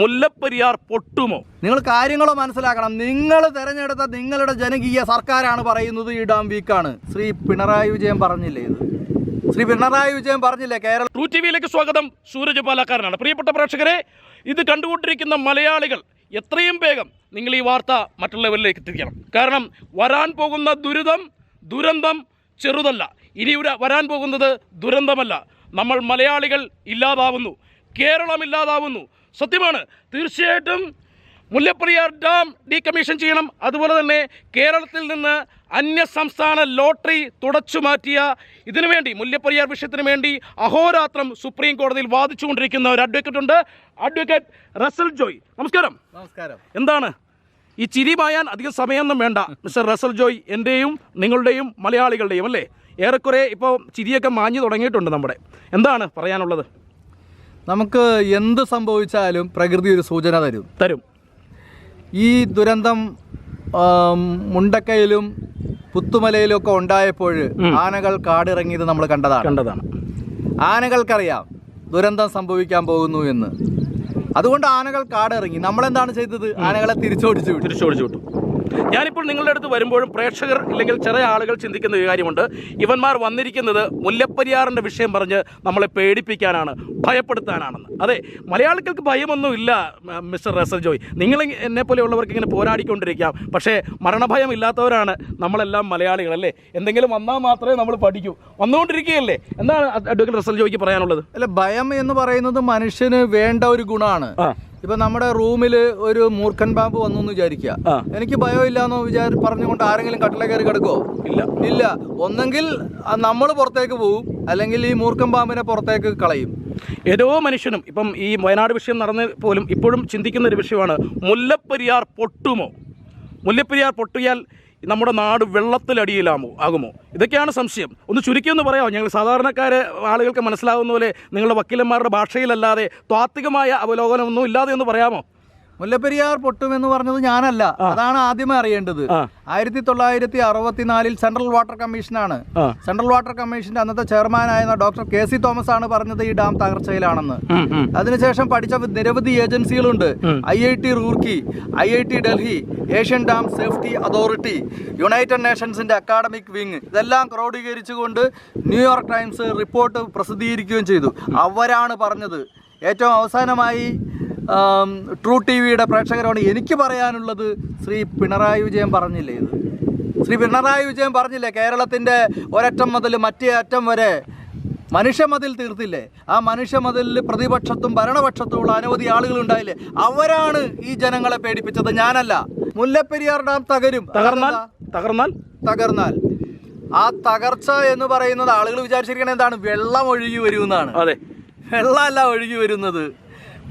മുല്ലപ്പെരിയാർ പൊട്ടുമോ? നിങ്ങൾ കാര്യങ്ങളോ മനസ്സിലാക്കണം. നിങ്ങൾ തെരഞ്ഞെടുത്ത നിങ്ങളുടെ ജനകീയ സർക്കാരാണ് പറയുന്നത് ഈ ഡാം വീക്കാണ്. ശ്രീ പിണറായി വിജയൻ പറഞ്ഞില്ലേ ഇത്? ശ്രീ പിണറായി വിജയൻ പറഞ്ഞില്ലേ കേരള ട്രൂ ടി വിയിലേക്ക് സ്വാഗതം. സൂരജ് പാലക്കാരനാണ്. പ്രിയപ്പെട്ട പ്രേക്ഷകരെ ഇത് കണ്ടുകൊണ്ടിരിക്കുന്ന മലയാളികൾ എത്രയും വേഗം നിങ്ങൾ ഈ വാർത്ത മറ്റുള്ളവരിലേക്ക് എത്തിക്കണം. കാരണം വരാൻ പോകുന്ന ദുരിതം ദുരന്തം ചെറുതല്ല. ഇനി വരാൻ പോകുന്നത് ദുരന്തമല്ല. നമ്മൾ മലയാളികൾ ഇല്ലാതാവുന്നു. കേരളം ഇല്ലാതാവുന്നു. സത്യമാണ്. തീർച്ചയായിട്ടും മുല്ലപ്പെരിയാർ ഡാം ഡീകമ്മീഷൻ ചെയ്യണം. അതുപോലെ തന്നെ കേരളത്തിൽ നിന്ന് അന്യ സംസ്ഥാന ലോട്ടറി തുടച്ചു മാറ്റിയ ഇതിനു വേണ്ടി മുല്ലപ്പെരിയാർ വിഷയത്തിന് വേണ്ടി അഹോരാത്രം സുപ്രീം കോടതിയിൽ വാദിച്ചുകൊണ്ടിരിക്കുന്ന ഒരു അഡ്വക്കേറ്റ് ഉണ്ട്. Advocate Russell Joy. നമസ്കാരം. നമസ്കാരം. എന്താണ്? ഈ ചിരി മായാൻ അധികം സമയമൊന്നും വേണ്ട മിസ്റ്റർ റസൽ ജോയ്. എന്റെയും നിങ്ങളുടെയും മലയാളികളുടെയും അല്ലേ? ഏറെക്കുറെ ഇപ്പോൾ ചിരിയൊക്കെ മാഞ്ഞു തുടങ്ങിയിട്ടുണ്ട് നമ്മുടെ. എന്താണ് പറയാനുള്ളത്? നമുക്ക് എന്ത് സംഭവിച്ചാലും പ്രകൃതി ഒരു സൂചന തരും. തരും. ഈ ദുരന്തം മുണ്ടക്കയിലും പുത്തുമലയിലും ഒക്കെ ഉണ്ടായപ്പോൾ ആനകൾ കാടിറങ്ങിയത് നമ്മൾ കണ്ടതാണ്. കണ്ടതാണ്. ആനകൾക്കറിയാം ദുരന്തം സംഭവിക്കാൻ പോകുന്നു എന്ന്. അതുകൊണ്ട് ആനകൾ കാടിറങ്ങി. നമ്മളെന്താണ് ചെയ്തത്? ആനകളെ തിരിച്ചോടിച്ചു തിരിച്ചോടിച്ചു വിട്ടു. ഞാനിപ്പോൾ നിങ്ങളുടെ അടുത്ത് വരുമ്പോഴും പ്രേക്ഷകർ ഇല്ലെങ്കിൽ ചെറിയ ആളുകൾ ചിന്തിക്കുന്ന ഒരു കാര്യമുണ്ട്. ഇവന്മാർ വന്നിരിക്കുന്നത് മുല്ലപ്പെരിയാറിന്റെ വിഷയം പറഞ്ഞ് നമ്മളെ പേടിപ്പിക്കാനാണ് ഭയപ്പെടുത്താനാണെന്ന്. അതെ മലയാളികൾക്ക് ഭയമൊന്നുമില്ല മിസ്റ്റർ റസൽ ജോയ്. നിങ്ങൾ എന്നെ പോലെയുള്ളവർക്ക് ഇങ്ങനെ പോരാടിക്കൊണ്ടിരിക്കാം. പക്ഷേ മരണഭയം ഇല്ലാത്തവരാണ് നമ്മളെല്ലാം മലയാളികൾ അല്ലേ? എന്തെങ്കിലും വന്നാൽ മാത്രമേ നമ്മൾ പഠിക്കൂ. വന്നുകൊണ്ടിരിക്കുകയല്ലേ? എന്താണ് അഡ്വക്കേറ്റ് റസൽ ജോയ്ക്ക് പറയാനുള്ളത്? അല്ല ഭയം എന്ന് പറയുന്നത് മനുഷ്യന് വേണ്ട ഒരു ഗുണമാണ്. ഇപ്പൊ നമ്മുടെ റൂമിൽ ഒരു മൂർഖൻ പാമ്പ് വന്നു എന്ന് വിചാരിക്കുക എനിക്ക് ഭയം ഇല്ലാന്ന് വിചാരി പറഞ്ഞുകൊണ്ട് ആരെങ്കിലും കട്ടിലെ കയറി കിടക്കോ ഇല്ല. ഇല്ല. ഒന്നെങ്കിൽ നമ്മൾ പുറത്തേക്ക് പോകും അല്ലെങ്കിൽ ഈ മൂർഖൻ പാമ്പിനെ പുറത്തേക്ക് കളയും. ഏതോ മനുഷ്യനും ഇപ്പം ഈ വയനാട് വിഷയം നടന്ന പോലും ഇപ്പോഴും ചിന്തിക്കുന്ന ഒരു വിഷയമാണ് മുല്ലപ്പെരിയാർ പൊട്ടുമോ? മുല്ലപ്പെരിയാർ പൊട്ടിയാൽ നമ്മുടെ നാട് വെള്ളത്തിലടിയിലാമോ ആകുമോ? ഇതൊക്കെയാണ് സംശയം. ഒന്ന് ചുരുക്കി ഒന്ന് പറയാമോ? ഞങ്ങൾ സാധാരണക്കാരെ ആളുകൾക്ക് മനസ്സിലാകുന്ന പോലെ നിങ്ങളുടെ വക്കീലന്മാരുടെ ഭാഷയിലല്ലാതെ താത്വികമായ അവലോകനമൊന്നും ഇല്ലാതെ ഒന്ന് പറയാമോ? മുല്ലപ്പെരിയാർ പൊട്ടുമെന്ന് പറഞ്ഞത് ഞാനല്ല. അതാണ് ആദ്യമേ അറിയേണ്ടത്. ആയിരത്തി തൊള്ളായിരത്തി അറുപത്തിനാലിൽ സെൻട്രൽ വാട്ടർ കമ്മീഷനാണ്. സെൻട്രൽ വാട്ടർ കമ്മീഷന്റെ അന്നത്തെ ചെയർമാനായിരുന്ന ഡോക്ടർ കെ സി തോമസ് ആണ് പറഞ്ഞത് ഈ ഡാം തകർച്ചയിലാണെന്ന്. അതിനുശേഷം പഠിച്ച നിരവധി ഏജൻസികളുണ്ട്. I I T Roorkee I I T Delhi Asian dam safety authority united നേഷൻസിന്റെ academic wing. ഇതെല്ലാം ക്രോഡീകരിച്ചുകൊണ്ട് ന്യൂയോർക്ക് ടൈംസ് റിപ്പോർട്ട് പ്രസിദ്ധീകരിക്കുകയും ചെയ്തു. അവരാണ് പറഞ്ഞത്. ഏറ്റവും അവസാനമായി ട്രൂ ടി വിയുടെ പ്രേക്ഷകരോട് എനിക്ക് പറയാനുള്ളത് ശ്രീ പിണറായി വിജയൻ പറഞ്ഞില്ലേ ഇത്? ശ്രീ പിണറായി വിജയൻ പറഞ്ഞില്ലേ കേരളത്തിന്റെ ഒരറ്റം മുതൽ മറ്റേ അറ്റം വരെ മനുഷ്യമതിൽ തീർത്തില്ലേ? ആ മനുഷ്യമതിലിൽ പ്രതിപക്ഷത്തും ഭരണപക്ഷത്തുമുള്ള അനവധി ആളുകൾ ഉണ്ടായില്ലേ? അവരാണ് ഈ ജനങ്ങളെ പേടിപ്പിച്ചത്. ഞാനല്ല. മുല്ലപ്പെരിയാർ ഡാം തകരും തകർന്നാൽ? തകർന്നാൽ? തകർന്നാൽ. ആ തകർച്ച എന്ന് പറയുന്നത് ആളുകൾ വിചാരിച്ചിരിക്കണ എന്താണ്? വെള്ളം ഒഴുകി വരുമെന്നാണ് അതെ. വെള്ളമല്ല ഒഴുകി വരുന്നത്.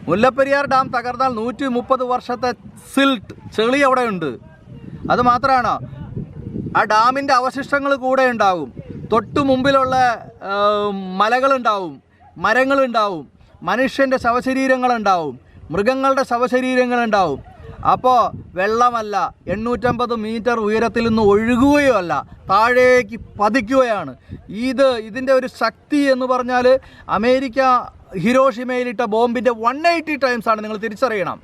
മുല്ലപ്പെരിയാർ ഡാം തകർന്നാൽ നൂറ്റി മുപ്പത് വർഷത്തെ സിൽട്ട് ചെളി അവിടെ ഉണ്ട് അത് മാത്രമാണ്. ആ ഡാമിന്റെ അവശിഷ്ടങ്ങൾ കൂടെ ഉണ്ടാവും. തൊട്ടു മുമ്പിലുള്ള മലകളുണ്ടാവും മരങ്ങളുണ്ടാവും മനുഷ്യന്റെ ശവശരീരങ്ങളുണ്ടാവും മൃഗങ്ങളുടെ ശവശരീരങ്ങളുണ്ടാവും. അപ്പോൾ വെള്ളമല്ല എണ്ണൂറ്റമ്പത് മീറ്റർ ഉയരത്തിൽ നിന്ന് ഒഴുകുകയോ അല്ല താഴേക്ക് പതിക്കുകയാണ്. ഇത് ഇതിന്റെ ഒരു ശക്തി എന്ന് പറഞ്ഞാൽ അമേരിക്ക ഹിരോഷിമയിലിട്ട ബോംബിന്റെ വൺ എയ്റ്റി ടൈംസ് ആണ് നിങ്ങൾ തിരിച്ചറിയണം.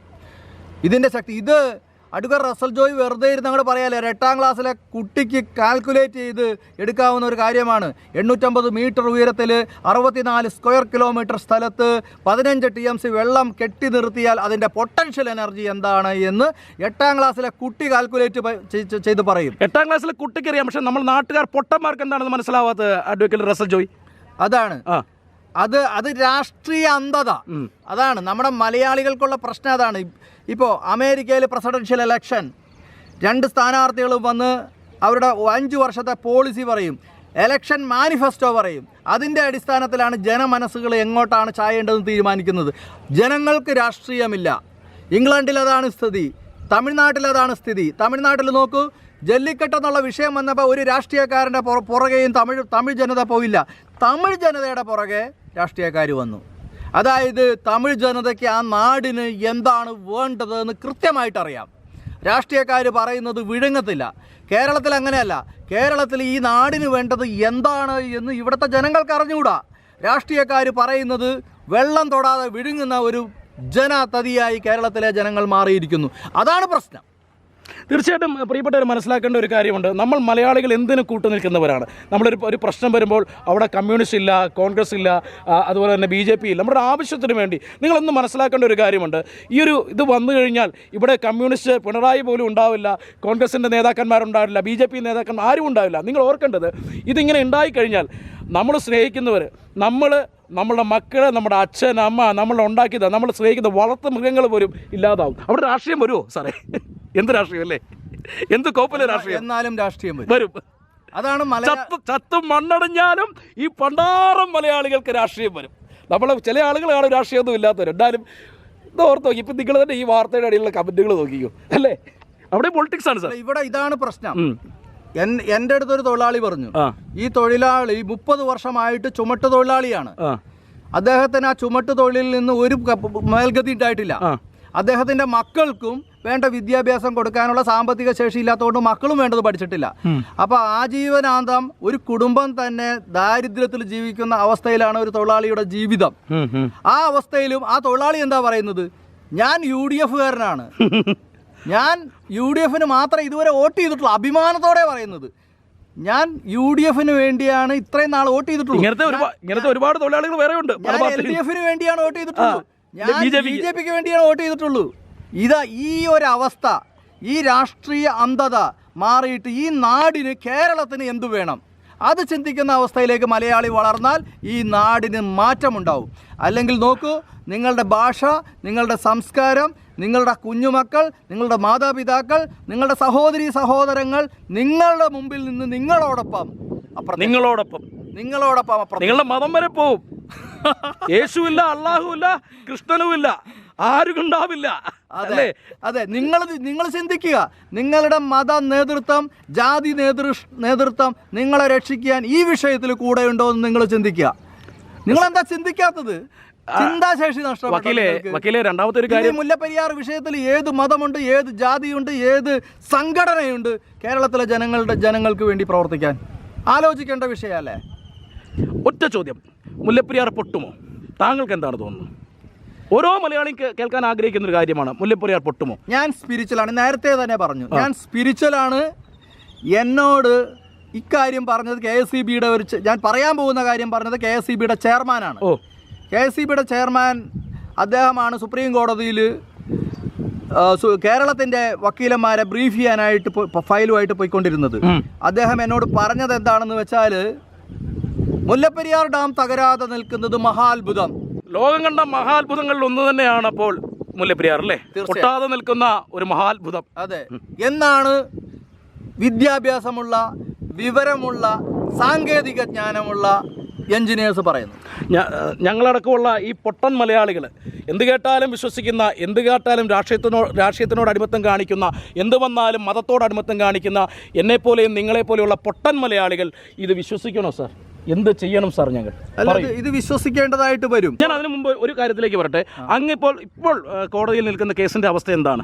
ഇതിന്റെ ശക്തി ഇത് അടുക്കർ റസൽ ജോയ് വെറുതെ ഇരുന്ന് അങ്ങോട്ട് പറയാല്ലേ എട്ടാം ക്ലാസ്സിലെ കുട്ടിക്ക് കാൽക്കുലേറ്റ് ചെയ്ത് എടുക്കാവുന്ന ഒരു കാര്യമാണ്. എണ്ണൂറ്റമ്പത് മീറ്റർ ഉയരത്തിൽ അറുപത്തിനാല് സ്ക്വയർ കിലോമീറ്റർ സ്ഥലത്ത് പതിനഞ്ച് ടി എം സി വെള്ളം കെട്ടി നിർത്തിയാൽ അതിന്റെ പൊട്ടൻഷ്യൽ എനർജി എന്താണ് എന്ന് എട്ടാം ക്ലാസ്സിലെ കുട്ടി കാൽക്കുലേറ്റ് ചെയ്ത് പറയും. എട്ടാം ക്ലാസ്സിലെ കുട്ടിക്ക് അറിയാം പക്ഷേ നമ്മൾ നാട്ടുകാർ പൊട്ടന്മാർക്ക് എന്താണെന്ന് മനസ്സിലാവാത്തത് അഡ്വക്കേറ്റ് റസൽ ജോയ്? അതാണ്. ആ. അത് അത് രാഷ്ട്രീയ അന്ധത. അതാണ് നമ്മുടെ മലയാളികൾക്കുള്ള പ്രശ്നം അതാണ്. ഇപ്പോൾ അമേരിക്കയിൽ പ്രസിഡൻഷ്യൽ ഇലക്ഷൻ രണ്ട് സ്ഥാനാർത്ഥികൾ വന്ന് അവരുടെ അഞ്ച് വർഷത്തെ പോളിസി പറയും. എലക്ഷൻ മാനിഫെസ്റ്റോ പറയും. അതിന്റെ അടിസ്ഥാനത്തിലാണ് ജനമനസ്സുകൾ എങ്ങോട്ടാണ് ചായേണ്ടതെന്ന് തീരുമാനിക്കുന്നത്. ജനങ്ങൾക്ക് രാഷ്ട്രീയമില്ല. ഇംഗ്ലണ്ടിൽ അതാണ് സ്ഥിതി. തമിഴ്നാട്ടിൽ അതാണ് സ്ഥിതി. തമിഴ്നാട്ടിൽ നോക്കൂ ജല്ലിക്കെട്ട് എന്നുള്ള വിഷയം വന്നപ്പോൾ ഒരു രാഷ്ട്രീയക്കാരന്റെ പുറ- പുറകെയും തമിഴ് തമിഴ് ജനത പോയില്ല തമിഴ് ജനതയുടെ പുറകെ രാഷ്ട്രീയക്കാർ വന്നു. അതായത് തമിഴ് ജനതയ്ക്ക് ആ നാടിന് എന്താണ് വേണ്ടതെന്ന് കൃത്യമായിട്ട് അറിയാം രാഷ്ട്രീയക്കാർ പറയുന്നത് വിഴുങ്ങത്തില്ല. കേരളത്തിൽ അങ്ങനെയല്ല. കേരളത്തിൽ ഈ നാടിന് വേണ്ടത് എന്താണ് എന്ന് ഇവിടുത്തെ ജനങ്ങൾക്ക് അറിഞ്ഞുകൂടാ. രാഷ്ട്രീയക്കാർ പറയുന്നത് വെള്ളം തൊടാതെ വിഴുങ്ങുന്ന ഒരു ജനതതിയായി കേരളത്തിലെ ജനങ്ങൾ മാറിയിരിക്കുന്നു. അതാണ് പ്രശ്നം. തീർച്ചയായിട്ടും പ്രിയപ്പെട്ടവർ മനസ്സിലാക്കേണ്ട ഒരു കാര്യമുണ്ട്. നമ്മൾ മലയാളികൾ എന്തിനു കൂട്ടു നിൽക്കുന്നവരാണ്? നമ്മളൊരു ഒരു പ്രശ്നം വരുമ്പോൾ അവിടെ കമ്മ്യൂണിസ്റ്റ് ഇല്ല കോൺഗ്രസ് ഇല്ല അതുപോലെ തന്നെ ബി ജെ പി ഇല്ല. നമ്മുടെ ആവശ്യത്തിന് വേണ്ടി നിങ്ങളൊന്ന് മനസ്സിലാക്കേണ്ട ഒരു കാര്യമുണ്ട്. ഈ ഒരു ഇത് വന്നു കഴിഞ്ഞാൽ ഇവിടെ കമ്മ്യൂണിസ്റ്റ് പിണറായി പോലും ഉണ്ടാവില്ല കോൺഗ്രസിന്റെ നേതാക്കന്മാരുണ്ടാവില്ല ബി ജെ പി നേതാക്കന്മാർ ആരും ഉണ്ടാവില്ല. നിങ്ങൾ ഓർക്കേണ്ടത് ഇതിങ്ങനെ ഉണ്ടായിക്കഴിഞ്ഞാൽ നമ്മൾ സ്നേഹിക്കുന്നവർ നമ്മൾ നമ്മുടെ മക്കളെ നമ്മുടെ അച്ഛൻ അമ്മ നമ്മൾ ഉണ്ടാക്കിയത് നമ്മൾ സ്നേഹിക്കുന്ന വളർത്തു മൃഗങ്ങൾ പോലും ഇല്ലാതാവും. അവിടെ രാഷ്ട്രീയം വരുമോ സാറേ? എന്ത് രാഷ്ട്രീയം അല്ലേ? എന്ത് കോപ്പിലെ രാഷ്ട്രീയം? എന്നാലും രാഷ്ട്രീയം വരും. അതാണ് ചത്തും മണ്ണടഞ്ഞാലും ഈ പണ്ടാറം മലയാളികൾക്ക് രാഷ്ട്രീയം വരും. നമ്മളെ ചില ആളുകളാണ് രാഷ്ട്രീയമൊന്നും ഇല്ലാത്തവർ എന്തായാലും ഇത് ഓർത്ത് നോക്കി. ഇപ്പം നിങ്ങൾ തന്നെ ഈ വാർത്തയുടെ അടിയിലുള്ള കമന്റുകൾ നോക്കിക്കോ. അല്ലേ? അവിടെ പൊളിറ്റിക്സ് ആണ് സാർ. ഇവിടെ ഇതാണ് പ്രശ്നം. എന്റെ അടുത്തൊരു തൊഴിലാളി പറഞ്ഞു ഈ തൊഴിലാളി മുപ്പത് വർഷമായിട്ട് ചുമട്ട് തൊഴിലാളിയാണ്. അദ്ദേഹത്തിന് ആ ചുമട്ട് തൊഴിലിൽ നിന്ന് ഒരു മേൽഗതി ഉണ്ടായിട്ടില്ല. അദ്ദേഹത്തിന്റെ മക്കൾക്കും വേണ്ട വിദ്യാഭ്യാസം കൊടുക്കാനുള്ള സാമ്പത്തിക ശേഷി ഇല്ലാത്തതുകൊണ്ട് മക്കളും വേണ്ടത് പഠിച്ചിട്ടില്ല. അപ്പോൾ അപ്പൊ ആജീവനാന്തം ഒരു കുടുംബം തന്നെ ദാരിദ്ര്യത്തിൽ ജീവിക്കുന്ന അവസ്ഥയിലാണ് ഒരു തൊഴിലാളിയുടെ ജീവിതം. ആ അവസ്ഥയിലും ആ തൊഴിലാളി എന്താ പറയുന്നത്? ഞാൻ യു ഡി എഫുകാരനാണ്. ഞാൻ യു ഡി എഫിന് മാത്രം ഇതുവരെ വോട്ട് ചെയ്തിട്ടുള്ളൂ അഭിമാനത്തോടെ പറയുന്നത്. ഞാൻ യു ഡി എഫിന് വേണ്ടിയാണ് ഇത്രയും നാൾ വോട്ട് ചെയ്തിട്ടുള്ളൂ ഇങ്ങനത്തെ ഇങ്ങനത്തെ ഒരുപാട് തൊഴിലാളികൾ വേറെ ഉണ്ട്. എൽ ഡി എഫിന് വേണ്ടിയാണ് വോട്ട് ചെയ്തിട്ടുള്ളൂ ഞാൻ ബി ജെ പിക്ക് വേണ്ടിയാണ് വോട്ട് ചെയ്തിട്ടുള്ളൂ ഇതാ ഈ ഒരു അവസ്ഥ ഈ രാഷ്ട്രീയ അന്ധത മാറിയിട്ട് ഈ നാടിന് കേരളത്തിന് എന്തു വേണം? അത് ചിന്തിക്കുന്ന അവസ്ഥയിലേക്ക് മലയാളി വളർന്നാൽ ഈ നാടിന് മാറ്റമുണ്ടാവും. അല്ലെങ്കിൽ നോക്കൂ നിങ്ങളുടെ ഭാഷ നിങ്ങളുടെ സംസ്കാരം നിങ്ങളുടെ കുഞ്ഞുമക്കൾ നിങ്ങളുടെ മാതാപിതാക്കൾ നിങ്ങളുടെ സഹോദരി സഹോദരങ്ങൾ നിങ്ങളുടെ മുമ്പിൽ നിന്ന് നിങ്ങളോടൊപ്പം അപ്പുറം നിങ്ങളോടൊപ്പം. നിങ്ങളോടൊപ്പം അപ്പുറം നിങ്ങളുടെ മതം വരെ പോവും. യേശുവില്ല അള്ളാഹുവില്ല കൃഷ്ണനുമില്ല ആരും ഉണ്ടാവില്ല. അതെ അതെ. നിങ്ങൾ നിങ്ങൾ ചിന്തിക്കുക. നിങ്ങളുടെ മത നേതൃത്വം ജാതി നേതൃ നേതൃത്വം നിങ്ങളെ രക്ഷിക്കാൻ ഈ വിഷയത്തിൽ കൂടെ ഉണ്ടോ എന്ന് നിങ്ങൾ ചിന്തിക്കുക. നിങ്ങൾ എന്താ ചിന്തിക്കാത്തത്? ചിന്താശേഷി നഷ്ടപ്പെട്ടു വക്കീലെ നിങ്ങൾക്ക്. വക്കീലെ രണ്ടാമത്തെ ഒരു കാര്യം മുല്ലപ്പെരിയാർ വിഷയത്തിൽ ഏത് മതമുണ്ട് ഏത് ജാതിയുണ്ട് ഏത് സംഘടനയുണ്ട് കേരളത്തിലെ ജനങ്ങളുടെ ജനങ്ങൾക്ക് വേണ്ടി പ്രവർത്തിക്കാൻ? ആലോചിക്കേണ്ട വിഷയമല്ലേ ഒറ്റ ചോദ്യം. മുല്ലപ്പെരിയാർ പൊട്ടുമോ? താങ്കൾക്ക് എന്താണ് തോന്നുന്നത്? ഓരോ മലയാളി കേൾക്കാൻ ആഗ്രഹിക്കുന്ന ഒരു കാര്യമാണ് മുല്ലപ്പെരിയാർ പൊട്ടുമോ? ഞാൻ സ്പിരിച്വലാണ് നേരത്തെ തന്നെ പറഞ്ഞു. ഞാൻ സ്പിരിച്വലാണ് എന്നോട് ഇക്കാര്യം പറഞ്ഞത് കെ എസ് സി ബിയുടെ ഒരു ഞാൻ പറയാൻ പോകുന്ന കാര്യം പറഞ്ഞത് കെ എസ് സി ബിയുടെ ചെയർമാനാണ്. ഓ. കെ എസ് സി ബിയുടെ ചെയർമാൻ അദ്ദേഹമാണ് സുപ്രീം കോടതിയിൽ കേരളത്തിന്റെ വക്കീലന്മാരെ ബ്രീഫ് ചെയ്യാനായിട്ട് ഫയലുമായിട്ട് പോയിക്കൊണ്ടിരുന്നത്. അദ്ദേഹം എന്നോട് പറഞ്ഞത് എന്താണെന്ന് വെച്ചാൽ മുല്ലപ്പെരിയാർ ഡാം തകരാതെ നിൽക്കുന്നത് മഹാത്ഭുതം. ലോകം കണ്ട മഹാത്ഭുതങ്ങളിൽ ഒന്ന് തന്നെയാണ് അപ്പോൾ മുല്ലപ്പെരിയാർ അല്ലേ. പൊട്ടാതെ നിൽക്കുന്ന ഒരു മഹാത്ഭുതം. അതെ. എന്നാണ് വിദ്യാഭ്യാസമുള്ള വിവരമുള്ള സാങ്കേതിക ജ്ഞാനമുള്ള എഞ്ചിനീയേഴ്സ് പറയുന്നു. ഞങ്ങളടക്കമുള്ള ഈ പൊട്ടൻ മലയാളികൾ എന്ത് കേട്ടാലും വിശ്വസിക്കുന്ന എന്ത് കേട്ടാലും രാഷ്ട്രീയത്തിനോട് രാഷ്ട്രീയത്തിനോട് അടിമത്തം കാണിക്കുന്ന എന്ത് വന്നാലും മതത്തോട് അടിമത്തം കാണിക്കുന്ന എന്നെപ്പോലെയും നിങ്ങളെപ്പോലെയുള്ള പൊട്ടൻ മലയാളികൾ ഇത് വിശ്വസിക്കണോ സാർ? എന്ത് ചെയ്യണം സാർ ഞങ്ങൾ? ഇത് വിശ്വസിക്കേണ്ടതായിട്ട് വരും. ഞാൻ അതിനു മുമ്പ് ഒരു കാര്യത്തിലേക്ക് വരട്ടെ. അങ്ങിപ്പോൾ ഇപ്പോൾ ഇപ്പോൾ കോടതിയിൽ നിൽക്കുന്ന കേസിന്റെ അവസ്ഥ എന്താണ്?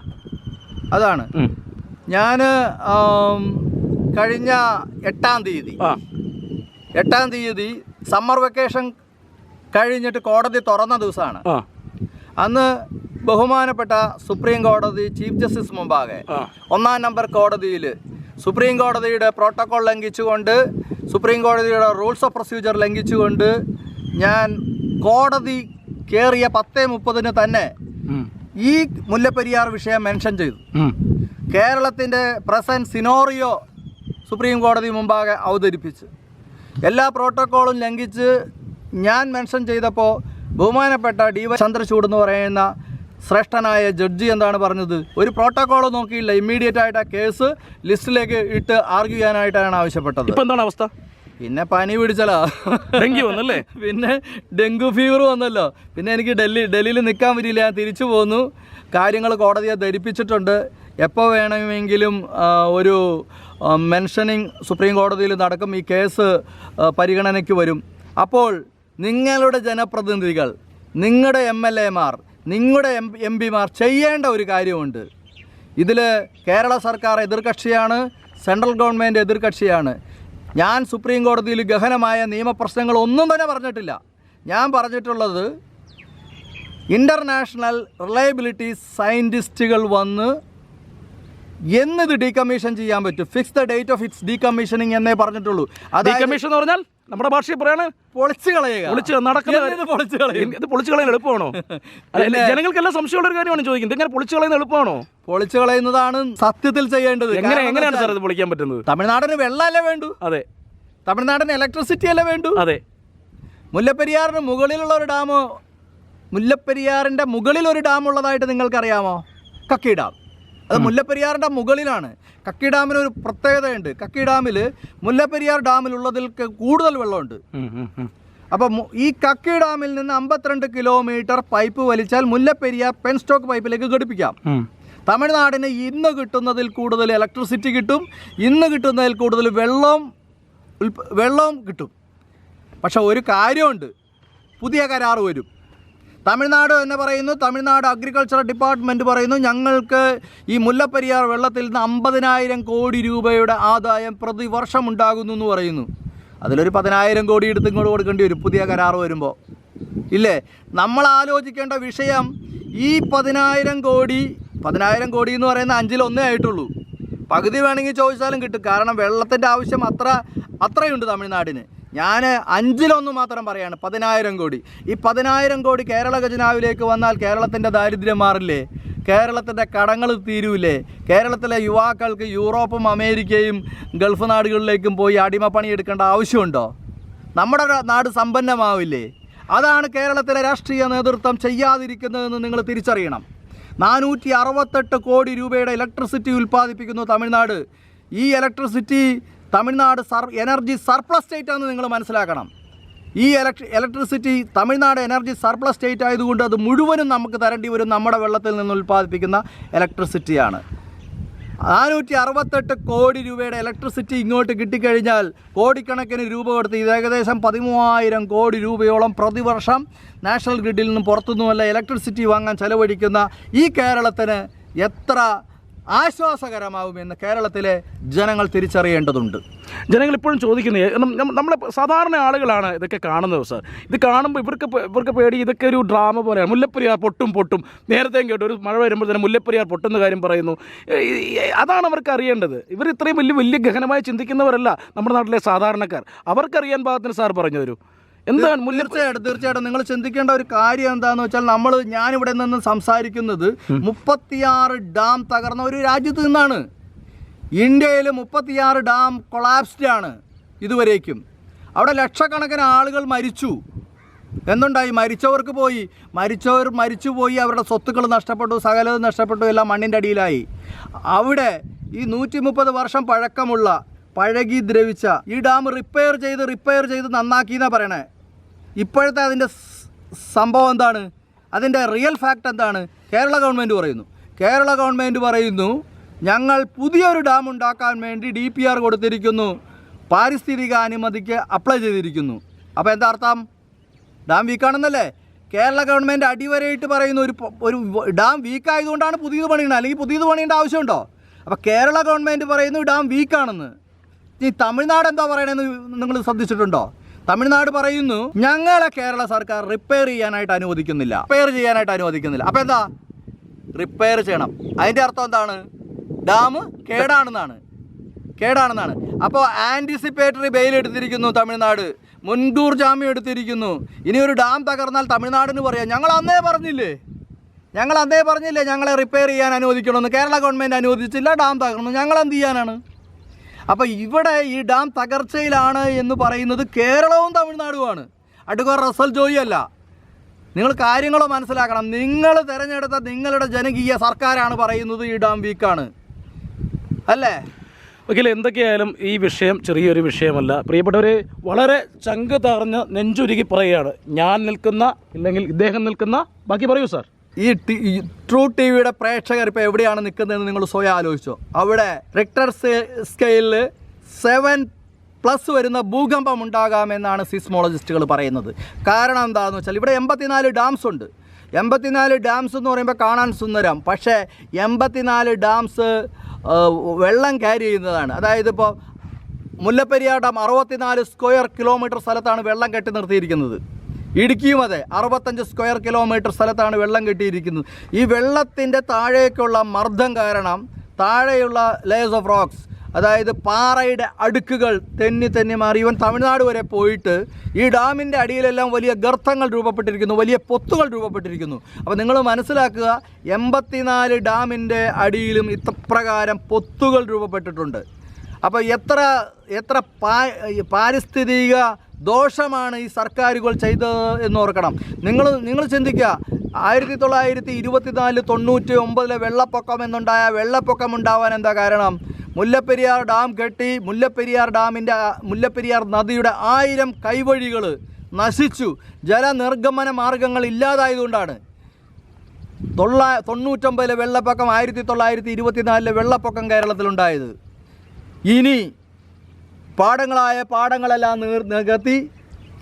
അതാണ്. ഞാൻ കഴിഞ്ഞ എട്ടാം തീയതി ആ. എട്ടാം തീയതി സമ്മർ വെക്കേഷൻ കഴിഞ്ഞിട്ട് കോടതി തുറന്ന ദിവസമാണ്. അന്ന് ബഹുമാനപ്പെട്ട സുപ്രീം കോടതി ചീഫ് ജസ്റ്റിസ് മുമ്പാകെ ഒന്നാം നമ്പർ കോടതിയിൽ സുപ്രീം കോടതിയുടെ പ്രോട്ടോകോൾ ലംഘിച്ചുകൊണ്ട് സുപ്രീം കോടതിയുടെ റൂൾസ് ഓഫ് പ്രൊസീജിയർ ലംഘിച്ചുകൊണ്ട് ഞാൻ കോടതി കയറിയ പത്തേ മുപ്പതിന് തന്നെ ഈ മുല്ലപ്പെരിയാർ വിഷയം മെൻഷൻ ചെയ്തു. കേരളത്തിന്റെ പ്രസന്റ് സിനോറിയോ സുപ്രീം കോടതി മുമ്പാകെ അവതരിപ്പിച്ച്. എല്ലാ പ്രോട്ടോക്കോളും ലംഘിച്ച് ഞാൻ മെൻഷൻ ചെയ്തപ്പോൾ ബഹുമാനപ്പെട്ട ഡി വൈ ചന്ദ്രചൂഡ് എന്ന് പറയുന്ന ശ്രേഷ്ഠനായ ജഡ്ജി എന്താണ് പറഞ്ഞത്? ഒരു പ്രോട്ടോക്കോൾ നോക്കിയില്ല. ഇമ്മീഡിയറ്റ് ആയിട്ട് ആ കേസ് ലിസ്റ്റിലേക്ക് ഇട്ട് ആർഗ്യൂ ചെയ്യാനായിട്ടാണ് ആവശ്യപ്പെട്ടത്. ഇപ്പൊ എന്താണ് അവസ്ഥ? പിന്നെ പനി പിടിച്ചല്ലോ ഡെങ്കി വന്നല്ലേ? പിന്നെ ഡെങ്കു ഫീവർ വന്നല്ലോ. പിന്നെ എനിക്ക് ഡൽഹി ഡൽഹിയിൽ നിൽക്കാൻ പറ്റിയില്ല. ഞാൻ തിരിച്ചു പോന്നു. കാര്യങ്ങൾ കോടതിയെ ധരിപ്പിച്ചിട്ടുണ്ട്. എപ്പോൾ വേണമെങ്കിലും ഒരു മെൻഷനിങ് സുപ്രീം കോടതിയിൽ നടക്കും ഈ കേസ് പരിഗണനയ്ക്ക് വരും. അപ്പോൾ നിങ്ങളുടെ ജനപ്രതിനിധികൾ നിങ്ങളുടെ എം എൽ എമാർ നിങ്ങളുടെ എം എം പിമാർ ചെയ്യേണ്ട ഒരു കാര്യമുണ്ട്. ഇതിൽ കേരള സർക്കാർ എതിർകക്ഷിയാണ് സെൻട്രൽ ഗവൺമെന്റ് എതിർകക്ഷിയാണ്. ഞാൻ സുപ്രീം കോടതിയിൽ ഗഹനമായ നിയമപ്രശ്നങ്ങൾ ഒന്നും തന്നെ പറഞ്ഞിട്ടില്ല. ഞാൻ പറഞ്ഞിട്ടുള്ളത് ഇന്റർനാഷണൽ റിലയബിലിറ്റി സയന്റിസ്റ്റുകൾ വന്ന് എന്നിത് ഡീകമ്മീഷൻ ചെയ്യാൻ പറ്റും. Fix the date of its decommissioning എന്നേ പറഞ്ഞിട്ടുള്ളൂ. ഡീകമ്മീഷൻ എന്ന് പറഞ്ഞാൽ നമ്മുടെ ഭാഷയിൽ പറയാണ് പൊളിച്ചു കളയുക. പൊളിച്ച് നടക്കുന്ന പൊളിച്ചു ഇത് പൊളിച്ചു കളയുന്ന എളുപ്പമാണോ? ജനങ്ങൾക്കെല്ലാം സംശയമുള്ള ഒരു കാര്യമാണ് ചോദിക്കുന്നത്. ഇങ്ങനെ പൊളിച്ചു കളയുന്നത് എളുപ്പമാണോ? പൊളിച്ചു കളയുന്നതാണ് സത്യത്തിൽ ചെയ്യേണ്ടത്. എങ്ങനെ എങ്ങനെയാണ് സാർ ഇത് പൊളിക്കാൻ പറ്റുന്നത്? തമിഴ്നാടിന് വെള്ളമല്ലേ വേണ്ടു? അതെ. തമിഴ്നാടിന് ഇലക്ട്രിസിറ്റി അല്ലേ വേണ്ടു? അതെ. മുല്ലപ്പെരിയാറിന് മുകളിലുള്ള ഒരു ഡാമോ മുല്ലപ്പെരിയാറിന്റെ മുകളിൽ ഒരു ഡാം ഉള്ളതായിട്ട് നിങ്ങൾക്കറിയാമോ? കക്കി ഡാം അത് മുല്ലപ്പെരിയാറിന്റെ മുകളിലാണ്. കക്കി ഡാമിന് ഒരു പ്രത്യേകതയുണ്ട്. കക്കി ഡാമിൽ മുല്ലപ്പെരിയാർ ഡാമിലുള്ളതിൽ കൂടുതൽ വെള്ളമുണ്ട്. അപ്പോൾ ഈ കക്കി ഡാമിൽ നിന്ന് അമ്പത്തിരണ്ട് കിലോമീറ്റർ പൈപ്പ് വലിച്ചാൽ മുല്ലപ്പെരിയാർ പെൻ സ്റ്റോക്ക് പൈപ്പിലേക്ക് ഘടിപ്പിക്കാം. തമിഴ്നാടിന് ഇന്ന് കിട്ടുന്നതിൽ കൂടുതൽ ഇലക്ട്രിസിറ്റി കിട്ടും. ഇന്ന് കിട്ടുന്നതിൽ കൂടുതൽ വെള്ളം വെള്ളവും കിട്ടും. പക്ഷെ ഒരു കാര്യമുണ്ട്. പുതിയ കരാർ വരും. തമിഴ്നാട് എന്ന് പറയുന്നു. തമിഴ്നാട് അഗ്രികൾച്ചർ ഡിപ്പാർട്ട്മെന്റ് പറയുന്നു. ഞങ്ങൾക്ക് ഈ മുല്ലപ്പെരിയാർ വെള്ളത്തിൽ നിന്ന് അമ്പതിനായിരം കോടി രൂപയുടെ ആദായം പ്രതിവർഷം ഉണ്ടാകുന്നു എന്ന് പറയുന്നു. അതിലൊരു പതിനായിരം കോടി എടുത്ത് ഇങ്ങോട്ട് കൊടുക്കേണ്ടി വരും. പുതിയ കരാർ വരുമ്പോൾ ഇല്ലേ? നമ്മൾ ആലോചിക്കേണ്ട വിഷയം ഈ പതിനായിരം കോടി പതിനായിരം കോടി എന്ന് പറയുന്ന അഞ്ചിൽ ഒന്നേ ആയിട്ടുള്ളൂ. പകുതി വേണമെങ്കിൽ ചോദിച്ചാലും കിട്ടും. കാരണം വെള്ളത്തിന്റെ ആവശ്യം അത്ര അത്രയുണ്ട് തമിഴ്നാടിന്. ഞാൻ അഞ്ചിലൊന്ന് മാത്രം പറയാണ് പതിനായിരം കോടി. ഈ പതിനായിരം കോടി കേരള ഖജനാവിലേക്ക് വന്നാൽ കേരളത്തിന്റെ ദാരിദ്ര്യം മാറില്ലേ? കേരളത്തിന്റെ കടങ്ങൾ തീരൂലേ? കേരളത്തിലെ യുവാക്കൾക്ക് യൂറോപ്പും അമേരിക്കയും ഗൾഫ് നാടുകളിലേക്കും പോയി അടിമപ്പണി എടുക്കേണ്ട ആവശ്യമുണ്ടോ? നമ്മുടെ നാട് സമ്പന്നമാവില്ലേ? അതാണ് കേരളത്തിലെ രാഷ്ട്രീയ നേതൃത്വം ചെയ്യാതിരിക്കുന്നതെന്ന് നിങ്ങൾ തിരിച്ചറിയണം. നാനൂറ്റി അറുപത്തെട്ട് കോടി രൂപയുടെ ഇലക്ട്രിസിറ്റി ഉൽപ്പാദിപ്പിക്കുന്നു തമിഴ്നാട്. ഈ electricity Tamil Nadu sir energy surplus state ആണെന്ന് നിങ്ങൾ മനസ്സിലാക്കണം. ഈ ഇലക്ട്രി electricity Tamil Nadu energy surplus state ആയതുകൊണ്ട് അത് മുഴുവനും നമുക്ക് തരേണ്ടി വരും നമ്മുടെ വെള്ളത്തിൽ നിന്ന് ഉൽപ്പാദിപ്പിക്കുന്ന ഇലക്ട്രിസിറ്റിയാണ് നാനൂറ്റി അറുപത്തെട്ട് കോടി രൂപയുടെ ഇലക്ട്രിസിറ്റി ഇങ്ങോട്ട് കിട്ടിക്കഴിഞ്ഞാൽ കോടിക്കണക്കിന് രൂപ കൊടുത്ത് ഇത് ഏകദേശം പതിമൂവായിരം കോടി രൂപയോളം പ്രതിവർഷം നാഷണൽ ഗ്രിഡിൽ നിന്നും പുറത്തുനിന്നുമല്ല ഇലക്ട്രിസിറ്റി വാങ്ങാൻ ചെലവഴിക്കുന്ന ഈ കേരളത്തിന് എത്ര ആശ്വാസകരമാവുമെന്ന് കേരളത്തിലെ ജനങ്ങൾ തിരിച്ചറിയേണ്ടതുണ്ട്. ജനങ്ങൾ ഇപ്പോഴും ചോദിക്കുന്നത് നം- നം- നമ്മളെ സാധാരണ ആളുകളാണ് ഇതൊക്കെ കാണുന്നത് സർ. ഇത് കാണുമ്പോൾ ഇവർക്ക് ഇവർക്ക് പേടി ഇതൊക്കെ ഒരു ഡ്രാമ പോലെയാണ്. മുല്ലപ്പെരിയാർ പൊട്ടും പൊട്ടും. നേരത്തെയും കേട്ടു ഒരു മഴ വരുമ്പോൾ തന്നെ മുല്ലപ്പെരിയാർ പൊട്ടുന്ന കാര്യം പറയുന്നു. അതാണ് അവർക്ക് അറിയേണ്ടത്. ഇവർ ഇത്രയും വലിയ വലിയ ഗഹനമായി ചിന്തിക്കുന്നവരല്ല നമ്മുടെ നാട്ടിലെ സാധാരണക്കാർ. അവർക്കറിയാൻ പാകത്തിന് സാർ പറഞ്ഞു തരൂ. എന്താണ് തീർച്ചയായിട്ടും തീർച്ചയായിട്ടും. നിങ്ങൾ ചിന്തിക്കേണ്ട ഒരു കാര്യം എന്താന്ന് വെച്ചാൽ നമ്മൾ ഞാനിവിടെ നിന്ന് സംസാരിക്കുന്നത് മുപ്പത്തിയാറ് ഡാം തകർന്ന ഒരു രാജ്യത്ത് നിന്നാണ്. ഇന്ത്യയിൽ മുപ്പത്തിയാറ് ഡാം കൊളാപ്സ്ഡ് ആണ് ഇതുവരേക്കും. അവിടെ ലക്ഷക്കണക്കിന് ആളുകൾ മരിച്ചു. എന്തുണ്ടായി? മരിച്ചവർക്ക് പോയി. മരിച്ചവർ മരിച്ചു പോയി അവരുടെ സ്വത്തുക്കൾ നഷ്ടപ്പെട്ടു സകലതും നഷ്ടപ്പെട്ടു എല്ലാം മണ്ണിന്റെ അടിയിലായി. അവിടെ ഈ നൂറ്റി മുപ്പത് വർഷം പഴക്കമുള്ള പഴകി ദ്രവിച്ച ഈ ഡാം റിപ്പയർ ചെയ്ത് റിപ്പയർ ചെയ്ത് നന്നാക്കി എന്നാണ് പറയണേ? ഇപ്പോഴത്തെ അതിന്റെ സംഭവം എന്താണ്? അതിന്റെ റിയൽ ഫാക്റ്റ് എന്താണ്? കേരള ഗവൺമെന്റ് പറയുന്നു. കേരള ഗവൺമെന്റ് പറയുന്നു ഞങ്ങൾ പുതിയൊരു ഡാം ഉണ്ടാക്കാൻ വേണ്ടി ഡി പി ആർ കൊടുത്തിരിക്കുന്നു. പാരിസ്ഥിതിക അനുമതിക്ക് അപ്ലൈ ചെയ്തിരിക്കുന്നു. അപ്പോൾ എന്താ അർത്ഥം? ഡാം വീക്കാണെന്നല്ലേ കേരള ഗവൺമെന്റ് അടിവരയിട്ട് പറയുന്ന ഒരു ഒരു ഡാം വീക്കായതുകൊണ്ടാണ് പുതിയത് പണിയുന്നത് അല്ലെങ്കിൽ പുതിയത് പണിയേണ്ട ആവശ്യമുണ്ടോ? അപ്പോൾ കേരള ഗവൺമെന്റ് പറയുന്നു ഡാം വീക്കാണെന്ന് ഈ തമിഴ്നാട് എന്താ പറയണമെന്ന് നിങ്ങൾ ശ്രദ്ധിച്ചിട്ടുണ്ടോ? തമിഴ്നാട് പറയുന്നു ഞങ്ങളെ കേരള സർക്കാർ റിപ്പയർ ചെയ്യാനായിട്ട് അനുവദിക്കുന്നില്ല. റിപ്പയർ ചെയ്യാനായിട്ട് അനുവദിക്കുന്നില്ല. അപ്പോൾ എന്താ? റിപ്പയർ ചെയ്യണം. അതിന്റെ അർത്ഥം എന്താണ്? ഡാം കേടാണെന്നാണ്. കേടാണെന്നാണ്. അപ്പോൾ ആന്റിസിപ്പേറ്ററി ബെയിൽ എടുത്തിരിക്കുന്നു തമിഴ്നാട്. മുൻകൂർ ജാമ്യം എടുത്തിരിക്കുന്നു. ഇനി ഒരു ഡാം തകർന്നാൽ തമിഴ്നാടിന് പറയാം ഞങ്ങൾ അന്നേ പറഞ്ഞില്ലേ? ഞങ്ങൾ അന്നേ പറഞ്ഞില്ലേ ഞങ്ങളെ റിപ്പയർ ചെയ്യാൻ അനുവദിക്കണമെന്ന്? കേരള ഗവൺമെന്റ് അനുവദിച്ചില്ല ഡാം തകർന്നു. ഞങ്ങൾ എന്ത് ചെയ്യാനാണ്? അപ്പോൾ ഇവിടെ ഈ ഡാം തകർച്ചയിലാണ് എന്ന് പറയുന്നത് കേരളവും തമിഴ്നാടുമാണ്. അടുക്ക റസൽ ജോയി അല്ല. നിങ്ങൾ കാര്യങ്ങൾ മനസ്സിലാക്കണം. നിങ്ങൾ തിരഞ്ഞെടുത്ത നിങ്ങളുടെ ജനകീയ സർക്കാരാണ് പറയുന്നത് ഈ ഡാം വീക്കാണ് അല്ലേ? വക്കീൽ എന്തൊക്കെയായാലും ഈ വിഷയം ചെറിയൊരു വിഷയമല്ല. പ്രിയപ്പെട്ടവർ വളരെ ചങ്ക് തറഞ്ഞ് നെഞ്ചുരുകി പറയുകയാണ്. ഞാൻ നിൽക്കുന്ന ഇല്ലെങ്കിൽ ഇദ്ദേഹം നിൽക്കുന്ന ബാക്കി പറയൂ സാർ. ഈ ട്രൂ ടി വിയുടെ പ്രേക്ഷകർ ഇപ്പോൾ എവിടെയാണ് നിൽക്കുന്നതെന്ന് നിങ്ങൾ സ്വയം ആലോചിച്ചോ? അവിടെ റിക്ടർ സ്കെയിലിൽ സെവൻ പ്ലസ് വരുന്ന ഭൂകമ്പം ഉണ്ടാകാമെന്നാണ് സിസ്മോളജിസ്റ്റുകൾ പറയുന്നത്. കാരണം എന്താണെന്ന് വെച്ചാൽ ഇവിടെ എൺപത്തിനാല് ഡാംസ് ഉണ്ട്. എൺപത്തിനാല് ഡാംസ് എന്ന് പറയുമ്പോൾ കാണാൻ സുന്ദരം. പക്ഷേ എൺപത്തിനാല് ഡാംസ് വെള്ളം ക്യാരി ചെയ്യുന്നതാണ്. അതായത് ഇപ്പോൾ മുല്ലപ്പെരിയാർ ഡാം അറുപത്തിനാല് സ്ക്വയർ കിലോമീറ്റർ സ്ഥലത്താണ് വെള്ളം കെട്ടി നിർത്തിയിരിക്കുന്നത്. ഇടുക്കിയും അതെ. അറുപത്തഞ്ച് സ്ക്വയർ കിലോമീറ്റർ സ്ഥലത്താണ് വെള്ളം കെട്ടിയിരിക്കുന്നത്. ഈ വെള്ളത്തിന്റെ താഴേക്കുള്ള മർദ്ദം കാരണം താഴെയുള്ള ലേയേഴ്സ് ഓഫ് റോക്സ് അതായത് പാറയുടെ അടുക്കുകൾ തെന്നി തെന്നി മാറി. ഇവൻ തമിഴ്നാട് വരെ പോയിട്ട് ഈ ഡാമിന്റെ അടിയിലെല്ലാം വലിയ ഗർത്തങ്ങൾ രൂപപ്പെട്ടിരിക്കുന്നു വലിയ പൊത്തുകൾ രൂപപ്പെട്ടിരിക്കുന്നു. അപ്പോൾ നിങ്ങൾ മനസ്സിലാക്കുക എൺപത്തിനാല് ഡാമിന്റെ അടിയിലും ഇത്തപ്രകാരം പൊത്തുകൾ രൂപപ്പെട്ടിട്ടുണ്ട്. അപ്പോൾ എത്ര എത്ര പാരിസ്ഥിതിക ദോഷമാണ് ഈ സർക്കാരുകൾ ചെയ്തത് എന്ന് ഓർക്കണം. നിങ്ങൾ നിങ്ങൾ ചിന്തിക്കുക. ആയിരത്തി തൊള്ളായിരത്തി ഇരുപത്തിനാല് തൊണ്ണൂറ്റി ഒമ്പതിലെ വെള്ളപ്പൊക്കം എന്നുണ്ടായ വെള്ളപ്പൊക്കം ഉണ്ടാവാൻ എന്താ കാരണം? മുല്ലപ്പെരിയാർ ഡാം കെട്ടി മുല്ലപ്പെരിയാർ ഡാമിന്റെ മുല്ലപ്പെരിയാർ നദിയുടെ ആയിരം കൈവഴികൾ നശിച്ചു. ജലനിർഗമന മാർഗങ്ങൾ ഇല്ലാതായതുകൊണ്ടാണ്. തൊള്ള തൊണ്ണൂറ്റൊമ്പതിലെ വെള്ളപ്പൊക്കം ആയിരത്തി തൊള്ളായിരത്തി ഇരുപത്തിനാലിലെ വെള്ളപ്പൊക്കം കേരളത്തിലുണ്ടായത്. ഇനി പാടങ്ങളായ പാടങ്ങളെല്ലാം നീർ നികത്തി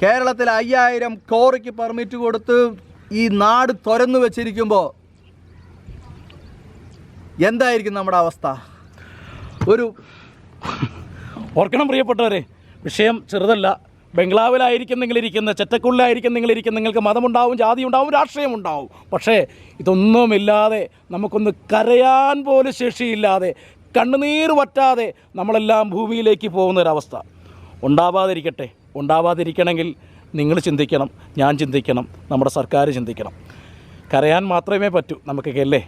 കേരളത്തിൽ അയ്യായിരം കോറിക്ക് പെർമിറ്റ് കൊടുത്ത് ഈ നാട് തുരന്നു വെച്ചിരിക്കുമ്പോൾ എന്തായിരിക്കും നമ്മുടെ അവസ്ഥ? ഒരു ഓർക്കണം പ്രിയപ്പെട്ടവരെ വിഷയം ചെറുതല്ല. ബംഗ്ലാവിലായിരിക്കും നിങ്ങളിരിക്കുന്ന ചെറ്റക്കുള്ളിലായിരിക്കും നിങ്ങളിരിക്കുന്ന നിങ്ങൾക്ക് മതമുണ്ടാവും ജാതി ഉണ്ടാവും രാഷ്ട്രീയം ഉണ്ടാവും പക്ഷേ ഇതൊന്നുമില്ലാതെ നമുക്കൊന്ന് കരയാൻ പോലും ശേഷിയില്ലാതെ കണ്ണുനീർ വറ്റാതെ നമ്മളെല്ലാം ഭൂമിയിലേക്ക് പോകുന്നൊരവസ്ഥ. ഉണ്ടാവാതിരിക്കട്ടെ. ഉണ്ടാവാതിരിക്കണമെങ്കിൽ നിങ്ങൾ ചിന്തിക്കണം ഞാൻ ചിന്തിക്കണം നമ്മുടെ സർക്കാർ ചിന്തിക്കണം. കരയാൻ മാത്രമേ പറ്റൂ നമുക്കൊക്കെ അല്ലേ?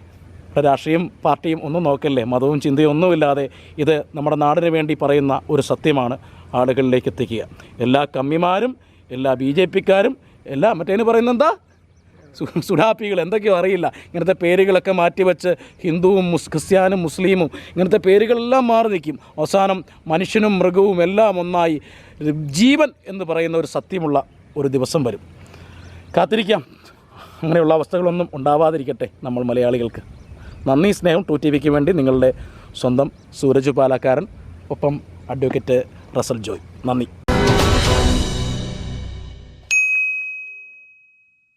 രാഷ്ട്രീയം പാർട്ടിയും ഒന്നും നോക്കല്ലേ? മതവും ചിന്തയും ഒന്നുമില്ലാതെ ഇത് നമ്മുടെ നാടിന് വേണ്ടി പറയുന്ന ഒരു സത്യമാണ് ആളുകളിലേക്ക് എത്തിക്കുക. എല്ലാ കമ്മിമാരും എല്ലാ ബി ജെ പിക്കാരും എല്ലാ മറ്റേന് പറയുന്നത് എന്താ? സുഡാപ്പികൾ എന്തൊക്കെയോ അറിയില്ല. ഇങ്ങനത്തെ പേരുകളൊക്കെ മാറ്റിവെച്ച് ഹിന്ദുവും മുസ് ക്രിസ്ത്യാനും മുസ്ലിമും ഇങ്ങനത്തെ പേരുകളെല്ലാം മാറി നിൽക്കും. അവസാനം മനുഷ്യനും മൃഗവും എല്ലാം ഒന്നായി. ജീവൻ എന്ന് പറയുന്ന ഒരു സത്യമുള്ള ഒരു ദിവസം വരും. കാത്തിരിക്കാം. അങ്ങനെയുള്ള അവസ്ഥകളൊന്നും ഉണ്ടാവാതിരിക്കട്ടെ നമ്മൾ മലയാളികൾക്ക്. നന്ദി സ്നേഹം ടു ടി വിക്ക് വേണ്ടി നിങ്ങളുടെ സ്വന്തം സൂരജ് പാലക്കാരൻ ഒപ്പം അഡ്വക്കേറ്റ് റസൽ ജോയ്. നന്ദി.